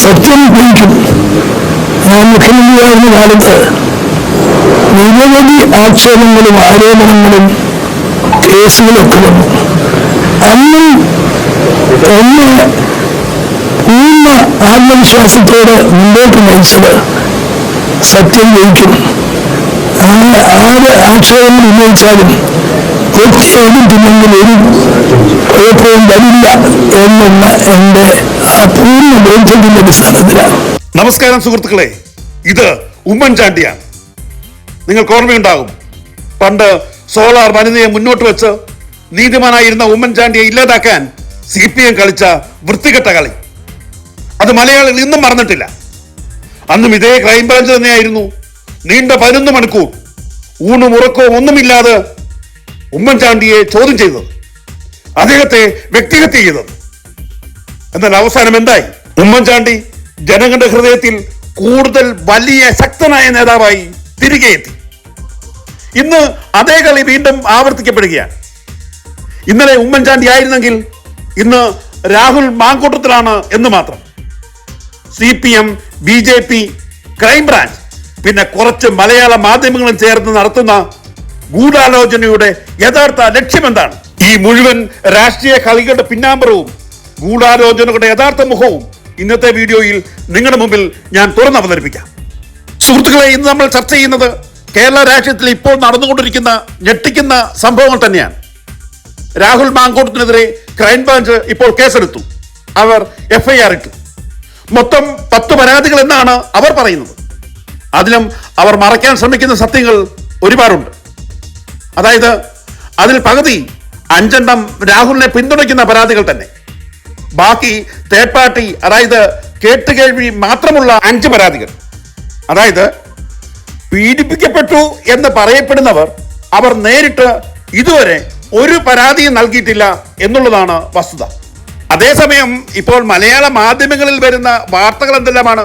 സത്യം ജയിക്കും ഞാൻ മുഖ്യമന്ത്രിയായിരുന്ന കാലത്ത്. നിരവധി ആക്ഷേപങ്ങളും ആരോപണങ്ങളും കേസുകളൊക്കെ വന്നു അന്നും എന്നെ പൂർണ ആത്മവിശ്വാസത്തോടെ മുമ്പോട്ട് നയിച്ചത് സത്യം ജയിക്കും ആര് ആക്ഷേപങ്ങൾ ഉന്നയിച്ചാലും ഒറ്റ എഴുതില്ലെങ്കിൽ ഒരു കുഴപ്പവും വരില്ല എന്നുള്ള എന്റെ നമസ്കാരം സുഹൃത്തുക്കളെ. ഇത് ഉമ്മൻചാണ്ടിയാണ്. നിങ്ങൾക്ക് ഓർമ്മയുണ്ടാകും. പണ്ട് സോളാർ വനിതയെ മുന്നോട്ട് വെച്ച് നീതിമാനായിരുന്ന ഉമ്മൻചാണ്ടിയെ ഇല്ലാതാക്കാൻ സി പി എം കളിച്ച വൃത്തികെട്ട കളി. അത് മലയാളികൾ ഇന്നും മറന്നിട്ടില്ല. അന്നും ഇതേ ക്രൈംബ്രാഞ്ച് തന്നെയായിരുന്നു. നീണ്ട പതിനൊന്ന് മണിക്കൂർ ഊണും ഉറക്കവും ഒന്നുമില്ലാതെ ഉമ്മൻചാണ്ടിയെ ചോദ്യം ചെയ്തത്. അദ്ദേഹത്തെ വ്യക്തിഹത്യ ചെയ്തത്. എന്നാൽ അവസാനം എന്തായി? ഉമ്മൻചാണ്ടി ജനങ്ങളുടെ ഹൃദയത്തിൽ കൂടുതൽ വലിയ ശക്തനായ നേതാവായി തിരികെ എത്തി. ഇന്ന് അതേ കളി വീണ്ടും ആവർത്തിക്കപ്പെടുകയാണ്. ഇന്നലെ ഉമ്മൻചാണ്ടി ആയിരുന്നെങ്കിൽ ഇന്ന് രാഹുൽ മാങ്കൂട്ടത്തിലാണ് എന്ന് മാത്രം. C P M B J P crime branch പിന്നെ കുറച്ച് മലയാള മാധ്യമങ്ങളും ചേർന്ന് നടത്തുന്ന ഗൂഢാലോചനയുടെ യഥാർത്ഥ ലക്ഷ്യം എന്താണ് ഈ മുഴുവൻ രാഷ്ട്രീയ കളികളുടെ പിന്നാമ്പറവും ഗൂഢാലോചനകളുടെ യഥാർത്ഥ മുഖവും ഇന്നത്തെ വീഡിയോയിൽ നിങ്ങളുടെ മുമ്പിൽ ഞാൻ തുറന്ന് അവതരിപ്പിക്കാം. സുഹൃത്തുക്കളെ ഇന്ന് നമ്മൾ ചർച്ച ചെയ്യുന്നത് കേരള രാഷ്ട്രീയത്തിൽ ഇപ്പോൾ നടന്നുകൊണ്ടിരിക്കുന്ന ഞെട്ടിക്കുന്ന സംഭവങ്ങൾ തന്നെയാണ്. രാഹുൽ മാങ്കോട്ടത്തിനെതിരെ ക്രൈംബ്രാഞ്ച് ഇപ്പോൾ കേസെടുത്തു. അവർ എഫ്ഐആർ ഇട്ടു. മൊത്തം പത്ത് പരാതികൾ എന്നാണ് അവർ പറയുന്നത്. അതിലും അവർ മറയ്ക്കാൻ ശ്രമിക്കുന്ന സത്യങ്ങൾ ഒരുപാടുണ്ട്. അതായത് അതിൽ പകുതി അഞ്ചെണ്ണം രാഹുലിനെ പിന്തുണയ്ക്കുന്ന പരാതികൾ തന്നെ. ബാക്കി തേർഡ് പാർട്ടി അതായത് കേട്ടുകേൾവി മാത്രമുള്ള അഞ്ച് പരാതികൾ. അതായത് പീഡിപ്പിക്കപ്പെട്ടു എന്ന് പറയപ്പെടുന്നവർ അവർ നേരിട്ട് ഇതുവരെ ഒരു പരാതിയും നൽകിയിട്ടില്ല എന്നുള്ളതാണ് വസ്തുത. അതേസമയം ഇപ്പോൾ മലയാള മാധ്യമങ്ങളിൽ വരുന്ന വാർത്തകൾ എന്തെല്ലാമാണ്?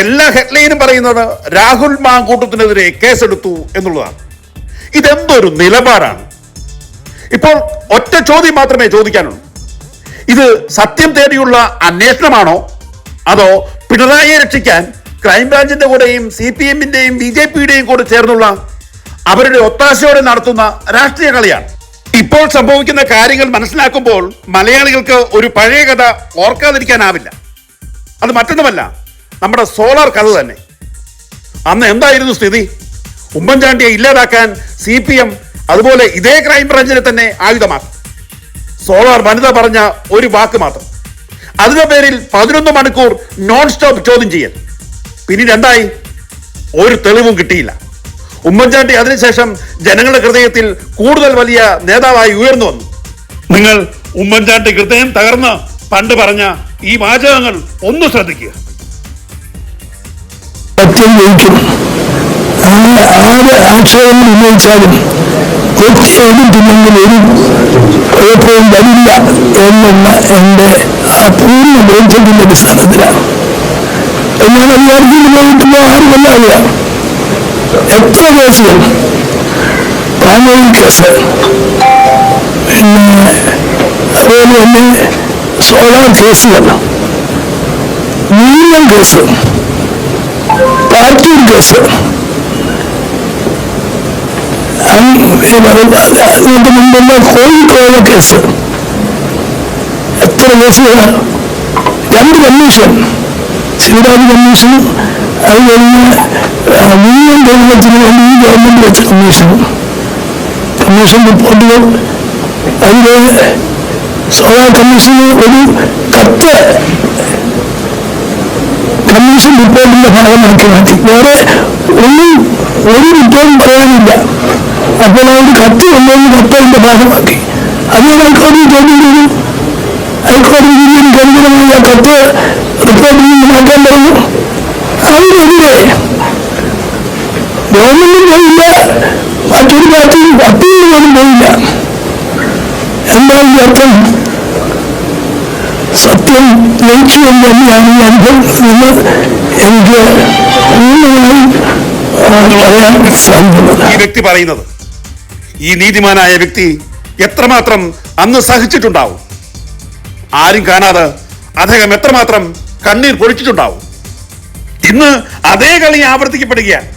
എല്ലാ ഹെഡ്ലൈനും പറയുന്നത് രാഹുൽ മാങ്കൂട്ടത്തിനെതിരെ കേസെടുത്തു എന്നുള്ളതാണ്. ഇതെന്തൊരു നിലപാടാണ്? ഇപ്പോൾ ഒറ്റ ചോദ്യം മാത്രമേ ചോദിക്കാനുള്ളൂ. ഇത് സത്യം തേടിയുള്ള അന്വേഷണമാണോ? അതോ പിണറായിയെ രക്ഷിക്കാൻ ക്രൈംബ്രാഞ്ചിന്റെ കൂടെയും സി പി എമ്മിന്റെയും ബി ജെ പിയുടെയും കൂടെ ചേർന്നുള്ള അവരുടെ ഒത്താശയോടെ നടത്തുന്ന രാഷ്ട്രീയ കളിയാണ്. ഇപ്പോൾ സംഭവിക്കുന്ന കാര്യങ്ങൾ മനസ്സിലാക്കുമ്പോൾ മലയാളികൾക്ക് ഒരു പഴയ കഥ ഓർക്കാതിരിക്കാനാവില്ല. അത് മറ്റൊന്നുമല്ല നമ്മുടെ സോളാർ കഥ തന്നെ. അന്ന് എന്തായിരുന്നു സ്ഥിതി? ഉമ്മൻചാണ്ടിയെ ഇല്ലാതാക്കാൻ സി പി എം അതുപോലെ ഇതേ ക്രൈംബ്രാഞ്ചിനെ തന്നെ ആയുധമാക്കി. സോളാർ വനിത പറഞ്ഞ ഒരു വാക്ക് മാത്രം. അതിന്റെ പേരിൽ പതിനൊന്ന് മണിക്കൂർ നോൺ സ്റ്റോപ്പ് ചോദ്യം ചെയ്യൽ. പിന്നീട് രണ്ടായി ഒരു തെളിവും കിട്ടിയില്ല. ഉമ്മൻചാണ്ടി അതിനുശേഷം ജനങ്ങളുടെ ഹൃദയത്തിൽ കൂടുതൽ വലിയ നേതാവായി ഉയർന്നു വന്നു. നിങ്ങൾ ഉമ്മൻചാണ്ടി ഹൃദയം തകർന്ന് പണ്ട് പറഞ്ഞ ഈ വാചകങ്ങൾ ഒന്ന് ശ്രദ്ധിക്കുക. സത്യം ജയിക്കും. ആര് ഉന്നയിച്ചാലും ഒരു കുഴപ്പവും വരില്ല എന്നുള്ള എന്റെ ആ പൂർണ ബോധ്യത്തിന്റെ അടിസ്ഥാനത്തിലാണ് ഞാൻ അധികാരത്തിൽ പോയിട്ടുള്ള ആരുമല്ല അറിയാം എത്ര കേസുകൾ? പാനോയിൽ കേസ്. പിന്നെ അതുപോലെ തന്നെ സോളാർ കേസുകൾ. നീലം കേസ്. Party case. അതിനു മുമ്പുള്ള കോഴിക്കോട് കേസ് എത്ര കേസുകളാണ് രണ്ട് കമ്മീഷൻ ശിവരാജ് കമ്മീഷനും അത് കഴിഞ്ഞ് ആ, മുഴുവൻ കേരളത്തിന് വേണ്ടി ഈ ഗവൺമെന്റ് വെച്ച കമ്മീഷനും കമ്മീഷൻ റിപ്പോർട്ടുകൾ അതിലെ സോളാർ കമ്മീഷന് ഒരു കത്ത് കമ്മീഷൻ റിപ്പോർട്ടിന്റെ ഭാഗമാക്കി മാറ്റി വേറെ ഒന്നും ഒരു റിപ്പോർട്ടും പറയാനില്ല അപ്പോൾ ഒരു കത്ത് കൊണ്ടുവന്ന് കത്തതിന്റെ ഭാഗമാക്കി അത് ഞാൻ ഹൈക്കോടതി ചോദ്യം ചെയ്തു ഹൈക്കോടതി വിധിയിൽ ഗൗരവമായി ആ കത്ത് റിപ്പോർട്ടിൽ നിന്ന് മാറ്റാൻ പറഞ്ഞു അതിനെതിരെ ഗവൺമെന്റും പോയില്ല. മറ്റൊരു പാർട്ടിയും അപ്പീൽ പോലും പോയില്ല. എന്താണ് അർത്ഥം? സത്യം ജയിച്ചു എന്ന് തന്നെയാണ് ഈ അനുഭവം. എന്ന് എനിക്ക് പൂർണമായും പറയാൻ സാധിക്കുന്നത്. ഈ വ്യക്തി പറയുന്നത് ഈ നീതിമാനായ വ്യക്തി എത്രമാത്രം അന്ന് സഹിച്ചിട്ടുണ്ടാവും? ആരും കാണാതെ അദ്ദേഹം എത്രമാത്രം കണ്ണീർ പൊഴിച്ചിട്ടുണ്ടാവും? ഇന്ന് അതേ കളി ആവർത്തിക്കപ്പെടുകയാണ്.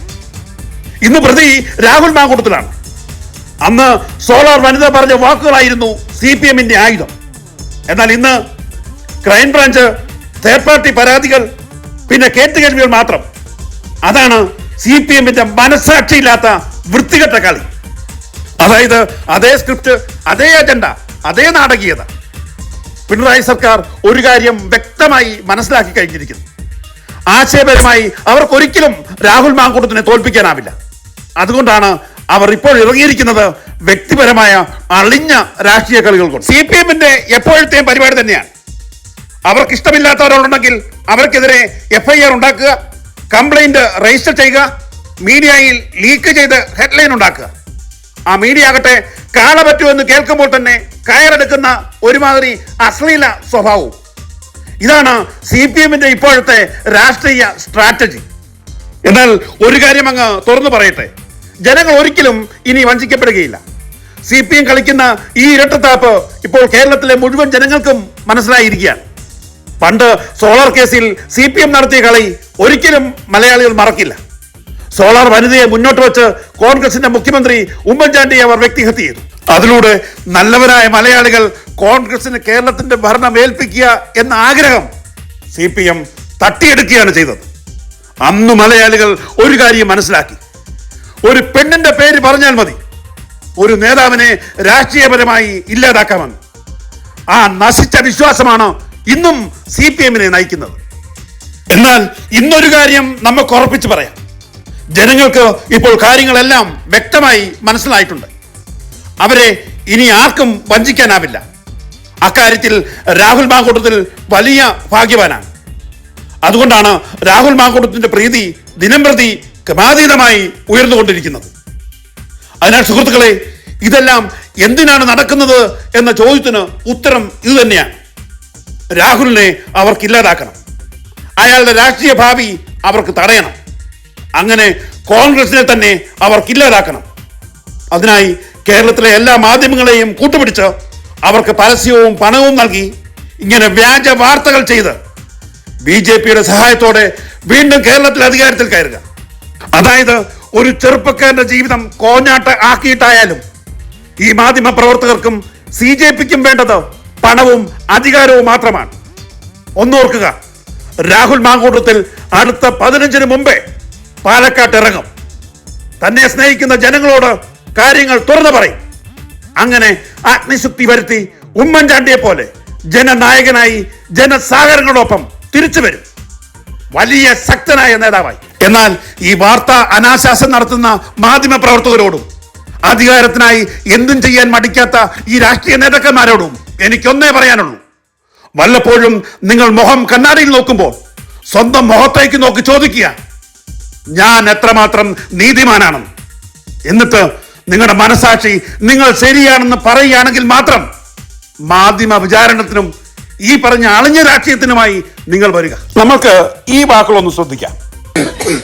ഇന്ന് പ്രതി രാഹുൽ മാങ്കൂട്ടത്തിലാണ്. അന്ന് സോളാർ വനിത പറഞ്ഞ വാക്കുകളായിരുന്നു സി പി എമ്മിന്റെ ആയുധം. എന്നാൽ ഇന്ന് ക്രൈംബ്രാഞ്ച് തേർഡ് പാർട്ടി പരാതികൾ പിന്നെ കേട്ടുകേൾവികൾ മാത്രം. അതാണ് സി പി എമ്മിന്റെ മനസ്സാക്ഷിയില്ലാത്ത വൃത്തികെട്ട കളി. അതായത് അതേ സ്ക്രിപ്റ്റ് അതേ അജണ്ട അതേ നാടകീയത. പിണറായി സർക്കാർ ഒരു കാര്യം വ്യക്തമായി മനസ്സിലാക്കി കഴിഞ്ഞിരിക്കുന്നു. ആശയപരമായി അവർക്കൊരിക്കലും രാഹുൽ മാങ്കൂട്ടത്തിനെ തോൽപ്പിക്കാനാവില്ല. അതുകൊണ്ടാണ് അവർ ഇപ്പോൾ ഇറങ്ങിയിരിക്കുന്നത് വ്യക്തിപരമായ അളിഞ്ഞ രാഷ്ട്രീയ കളികൾ കൊണ്ട്. സി പി എമ്മിന്റെ എപ്പോഴത്തെയും പരിപാടി തന്നെയാണ്. അവർക്ക് ഇഷ്ടമില്ലാത്തവരുണ്ടെങ്കിൽ അവർക്കെതിരെ എഫ്ഐആർ ഉണ്ടാക്കുക കംപ്ലൈന്റ് രജിസ്റ്റർ ചെയ്യുക മീഡിയയിൽ ലീക്ക് ചെയ്ത് ഹെഡ്ലൈൻ ഉണ്ടാക്കുക. ആ മീഡിയ ആകട്ടെ കാള പറ്റുമെന്ന് കേൾക്കുമ്പോൾ തന്നെ കയറെടുക്കുന്ന ഒരുമാതിരി അശ്ലീല സ്വഭാവവും. ഇതാണ് സി പി എമ്മിന്റെ ഇപ്പോഴത്തെ രാഷ്ട്രീയ സ്ട്രാറ്റജി എന്നാൽ ഒരു കാര്യം അങ്ങ് തുറന്നു പറയട്ടെ. ജനങ്ങൾ ഒരിക്കലും ഇനി വഞ്ചിക്കപ്പെടുകയില്ല. സി പി എം കളിക്കുന്ന ഈ ഇരട്ടത്താപ്പ് ഇപ്പോൾ കേരളത്തിലെ മുഴുവൻ ജനങ്ങൾക്കും മനസ്സിലായിരിക്കുകയാണ്. പണ്ട് സോളാർ കേസിൽ സി പി എം നടത്തിയ കളി ഒരിക്കലും മലയാളികൾ മറക്കില്ല. സോളാർ വനിതയെ മുന്നോട്ട് വെച്ച് കോൺഗ്രസിന്റെ മുഖ്യമന്ത്രി ഉമ്മൻചാണ്ടിയെ അവർ വ്യക്തിഹത്യ ചെയ്തു അതിലൂടെ നല്ലവരായ മലയാളികൾ കോൺഗ്രസിന് കേരളത്തിന്റെ ഭരണം ഏൽപ്പിക്കുക എന്ന ആഗ്രഹം സി പി എം തട്ടിയെടുക്കുകയാണ് ചെയ്തത്. അന്ന് മലയാളികൾ ഒരു കാര്യം മനസ്സിലാക്കി. ഒരു പെണ്ണിന്റെ പേര് പറഞ്ഞാൽ മതി. ഒരു നേതാവിനെ രാഷ്ട്രീയപരമായി ഇല്ലാതാക്കാമെന്ന്. ആ നശിച്ച വിശ്വാസമാണ് ഇന്നും സി പി എമ്മിനെ നയിക്കുന്നത്. എന്നാൽ ഇന്നൊരു കാര്യം നമുക്ക് ഉറപ്പിച്ച് പറയാം. ജനങ്ങൾക്ക് ഇപ്പോൾ കാര്യങ്ങളെല്ലാം വ്യക്തമായി മനസ്സിലായിട്ടുണ്ട്. അവരെ ഇനി ആർക്കും വഞ്ചിക്കാനാവില്ല. അക്കാര്യത്തിൽ രാഹുൽ മാങ്കൂട്ടത്തിൽ വലിയ ഭാഗ്യവാനാണ്. അതുകൊണ്ടാണ് രാഹുൽ മാങ്കൂട്ടത്തിന്റെ പ്രീതി ദിനംപ്രതി ക്രമാതീതമായി ഉയർന്നുകൊണ്ടിരിക്കുന്നത്. അതിനാൽ സുഹൃത്തുക്കളെ ഇതെല്ലാം എന്തിനാണ് നടക്കുന്നത് എന്ന ചോദ്യത്തിന് ഉത്തരം ഇത് തന്നെയാണ്. രാഹുലിനെ അവർക്ക് ഇല്ലാതാക്കണം. അയാളുടെ രാഷ്ട്രീയ ഭാവി അവർക്ക് തടയണം. അങ്ങനെ കോൺഗ്രസിനെ തന്നെ അവർക്ക് ഇല്ലാതാക്കണം അതിനായി കേരളത്തിലെ എല്ലാ മാധ്യമങ്ങളെയും കൂട്ടുപിടിച്ച് അവർക്ക് പരസ്യവും പണവും നൽകി ഇങ്ങനെ വ്യാജ വാർത്തകൾ ചെയ്ത് ബി ജെ പിയുടെ സഹായത്തോടെ വീണ്ടും കേരളത്തിൽ അധികാരത്തിൽ കയറുക. അതായത് ഒരു ചെറുപ്പക്കാരന്റെ ജീവിതം കോഞ്ഞാട്ട ആക്കിയിട്ടായാലും ഈ മാധ്യമ പ്രവർത്തകർക്കും സി ജെ പിക്കും വേണ്ടത് പണവും അധികാരവും മാത്രമാണ്. ഒന്നോർക്കുക രാഹുൽ മാങ്കൂട്ടത്തിൽ അടുത്ത പതിനഞ്ചിന് മുമ്പേ പാലക്കാട്ട് ഇറങ്ങും. തന്നെ സ്നേഹിക്കുന്ന ജനങ്ങളോട് കാര്യങ്ങൾ തുറന്നു പറയും. അങ്ങനെ അഗ്നിശുദ്ധി വരുത്തി ഉമ്മൻചാണ്ടിയെ പോലെ ജനനായകനായി ജനസാഗരങ്ങളോടൊപ്പം തിരിച്ചു വരും. വലിയ ശക്തനായ നേതാവായി. എന്നാൽ ഈ വാർത്ത അനാശാസം നടത്തുന്ന മാധ്യമ പ്രവർത്തകരോടും അധികാരത്തിനായി എന്തും ചെയ്യാൻ മടിക്കാത്ത ഈ രാഷ്ട്രീയ നേതാക്കന്മാരോടും എനിക്കൊന്നേ പറയാനുള്ളൂ. വല്ലപ്പോഴും നിങ്ങൾ മുഖം കണ്ണാടിയിൽ നോക്കുമ്പോൾ സ്വന്തം മുഖത്തേക്ക് നോക്കി ചോദിക്കുക ഞാൻ എത്രമാത്രം നീതിമാനാണെന്ന് എന്നിട്ട് നിങ്ങളുടെ മനസാക്ഷി നിങ്ങൾ ശരിയാണെന്ന് പറയുകയാണെങ്കിൽ മാത്രം മാധ്യമ വിചാരണത്തിനും ഈ പറഞ്ഞ അളിഞ്ഞ രാഷ്ട്രീയത്തിനുമായി നിങ്ങൾ വരിക. നമുക്ക് ഈ വാക്കുകളൊന്ന് ശ്രദ്ധിക്കാം.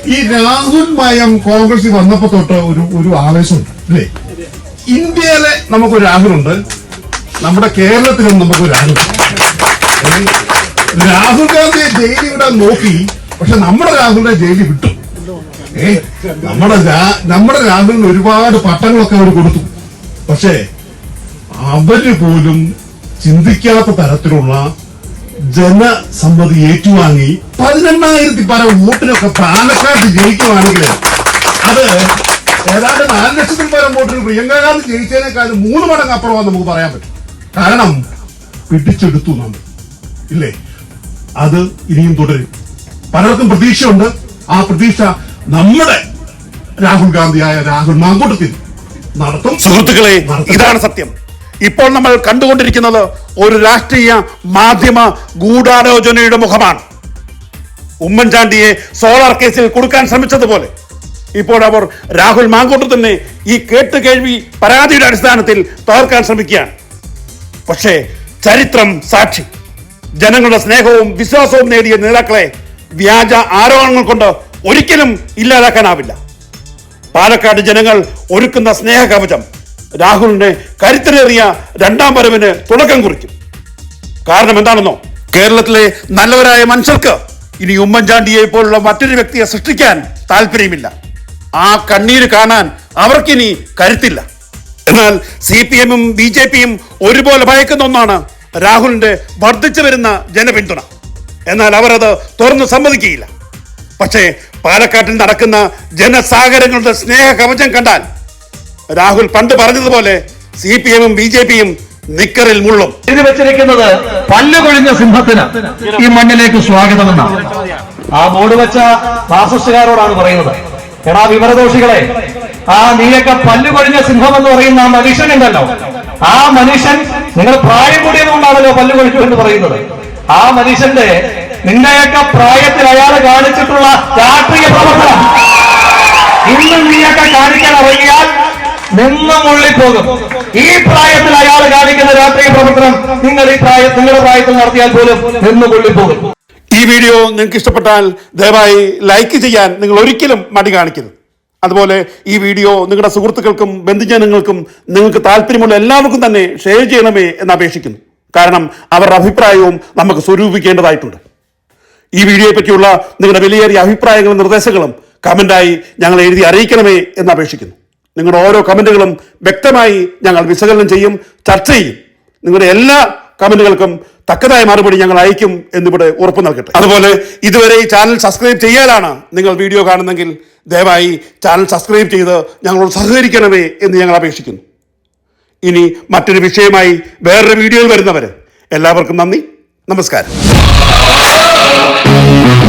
ഈ രാഹുൽ മയം കോൺഗ്രസ് വന്നപ്പോ തൊട്ട് ഒരു ഒരു ആവേശമുണ്ട് അല്ലേ? ഇന്ത്യയിലെ നമുക്കൊരു രാഹുലുണ്ട് നമ്മുടെ കേരളത്തിലും നമുക്കൊരു രാഹുലുണ്ട്. ഏ? രാഹുൽ ഗാന്ധിയെ ജയിലി വിടാൻ നോക്കി പക്ഷെ നമ്മുടെ രാഹുലിനെ ജയിലിൽ വിട്ടു. നമ്മുടെ നമ്മുടെ രാഹുലിന് ഒരുപാട് പട്ടങ്ങളൊക്കെ അവർ കൊടുത്തു. പക്ഷേ അവർ പോലും ചിന്തിക്കാത്ത തരത്തിലുള്ള ജനസമ്മതി ഏറ്റുവാങ്ങി പതിനെണ്ണായിരത്തി പല വോട്ടിനൊക്കെ പാലക്കാട് ജയിക്കുവാണെങ്കിൽ അത് ഏതാണ്ട് നാല് ലക്ഷത്തിൽ പരം വോട്ടിന് പ്രിയങ്ക ഗാന്ധി ജയിച്ചതിനേക്കാളും മൂന്ന് മടങ്ങ് അപ്പുറമാണ് നമുക്ക് പറയാൻ പറ്റും. കാരണം പിടിച്ചെടുത്തു നമ്മൾ. ഇല്ലേ? അത് ഇനിയും തുടരും. പലർക്കും പ്രതീക്ഷയുണ്ട്. ആ പ്രതീക്ഷ നമ്മുടെ രാഹുൽ ഗാന്ധിയായ രാഹുൽ മാങ്കൂട്ടത്തിൽ നടത്തും. സുഹൃത്തുക്കളെ ഇതാണ് സത്യം. ഇപ്പോൾ നമ്മൾ കണ്ടുകൊണ്ടിരിക്കുന്നത് ഒരു രാഷ്ട്രീയ മാധ്യമ ഗൂഢാലോചനയുടെ മുഖമാണ്. ഉമ്മൻചാണ്ടിയെ സോളാർ കേസിൽ കൊടുക്കാൻ ശ്രമിച്ചതുപോലെ. ഇപ്പോൾ അവർ രാഹുൽ മാങ്കൂട്ടത്തിനെ ഈ കേട്ട് കേൾവി പരാതിയുടെ അടിസ്ഥാനത്തിൽ തകർക്കാൻ ശ്രമിക്കുകയാണ്. പക്ഷേ ചരിത്രം സാക്ഷി. ജനങ്ങളുടെ സ്നേഹവും വിശ്വാസവും നേടിയ നേതാക്കളെ വ്യാജ ആരോപണങ്ങൾ കൊണ്ട് ഒരിക്കലും ഇല്ലാതാക്കാനാവില്ല. പാലക്കാട് ജനങ്ങൾ ഒരുക്കുന്ന സ്നേഹ കവചം രാഹുലിനെ കരുത്തിലേറിയ രണ്ടാം വരവിന് തുടക്കം കുറിക്കും. കാരണം എന്താണെന്നോ? കേരളത്തിലെ നല്ലവരായ മനുഷ്യർക്ക് ഇനി ഉമ്മൻചാണ്ടിയെ പോലുള്ള മറ്റൊരു വ്യക്തിയെ സൃഷ്ടിക്കാൻ താല്പര്യമില്ല. ആ കണ്ണീര് കാണാൻ അവർക്കിനി കരുത്തില്ല. എന്നാൽ സി പി എമ്മും ബി ജെ പിയും ഒരുപോലെ ഭയക്കുന്ന ഒന്നാണ് രാഹുലിന്റെ വർദ്ധിച്ചു വരുന്ന ജനപിന്തുണ. എന്നാൽ അവരത് തുറന്നു സമ്മതിക്കുകയില്ല. പക്ഷേ പാലക്കാട്ടിൽ നടക്കുന്ന ജനസാഗരങ്ങളുടെ സ്നേഹ കവചം കണ്ടാൽ രാഹുൽ പണ്ട് പറഞ്ഞതുപോലെ സി പി എമ്മും ബി ജെ പിയും നിക്കറിൽ മുള്ളും. എഴുതി വെച്ചിരിക്കുന്നത് പല്ലുകൊഴിഞ്ഞ സിംഹത്തിന് ഈ മണ്ണിലേക്ക് സ്വാഗതമെന്നാണ്. ആ ബോർഡ് വെച്ച ഫാസിസ്റ്റുകാരോടാണ് പറയുന്നത്. എടാ വിവരദോഷികളെ ആ നീയൊക്കെ പല്ലുകൊഴിഞ്ഞ സിംഹം എന്ന് പറയുന്ന ആ മനുഷ്യനുണ്ടല്ലോ ആ മനുഷ്യൻ നിങ്ങൾ പ്രായം കൂടിയതുകൊണ്ടാണല്ലോ പല്ലുകൊഴിച്ചു എന്ന് പറയുന്നത്. ആ മനുഷ്യന്റെ നിന്റെയൊക്കെ പ്രായത്തിൽ അയാൾ കാണിച്ചിട്ടുള്ള രാഷ്ട്രീയ പ്രവർത്തനം. ഇന്നും നീയൊക്കെ കാണിക്കാൻ ഇറങ്ങിയാൽ നിന്ന് മുള്ളിപ്പോകും ഈ പ്രായത്തിൽ അയാൾ കാണിക്കുന്ന രാഷ്ട്രീയ പ്രവർത്തനം നിങ്ങൾ ഈ പ്രായ നിങ്ങളുടെ പ്രായത്തിൽ നടത്തിയാൽ പോലും നിന്ന് മുള്ളിപ്പോകും ഈ വീഡിയോ നിങ്ങൾക്ക് ഇഷ്ടപ്പെട്ടാൽ ദയവായി ലൈക്ക് ചെയ്യാൻ നിങ്ങൾ ഒരിക്കലും മടി കാണിക്കരുത്. അതുപോലെ ഈ വീഡിയോ നിങ്ങളുടെ സുഹൃത്തുക്കൾക്കും ബന്ധുജനങ്ങൾക്കും നിങ്ങൾക്ക് താല്പര്യമുള്ള എല്ലാവർക്കും തന്നെ ഷെയർ ചെയ്യണമേ എന്ന് അപേക്ഷിക്കുന്നു. കാരണം അവരുടെ അഭിപ്രായവും നമുക്ക് സ്വരൂപിക്കേണ്ടതായിട്ടുണ്ട്. ഈ വീഡിയോയെ പറ്റിയുള്ള നിങ്ങളുടെ വിലയേറിയ അഭിപ്രായങ്ങളും നിർദ്ദേശങ്ങളും കമന്റായി ഞങ്ങൾ എഴുതി അറിയിക്കണമേ എന്ന് അപേക്ഷിക്കുന്നു. നിങ്ങളുടെ ഓരോ കമന്റുകളും വ്യക്തമായി ഞങ്ങൾ വിശകലനം ചെയ്യും ചർച്ച ചെയ്യും. നിങ്ങളുടെ എല്ലാ കമന്റുകൾക്കും തക്കതായ മറുപടി ഞങ്ങൾ അയക്കും എന്നിവിടെ ഉറപ്പ് നൽകട്ടെ. അതുപോലെ ഇതുവരെ ഈ ചാനൽ സബ്സ്ക്രൈബ് ചെയ്യാനാണ് നിങ്ങൾ വീഡിയോ കാണുന്നെങ്കിൽ ദയവായി ചാനൽ സബ്സ്ക്രൈബ് ചെയ്ത് ഞങ്ങളോട് സഹകരിക്കണമേ എന്ന് ഞങ്ങൾ അപേക്ഷിക്കുന്നു. ഇനി മറ്റൊരു വിഷയമായി വേറൊരു വീഡിയോയിൽ വരുന്നവരെ എല്ലാവർക്കും നന്ദി. നമസ്കാരം. Thank you.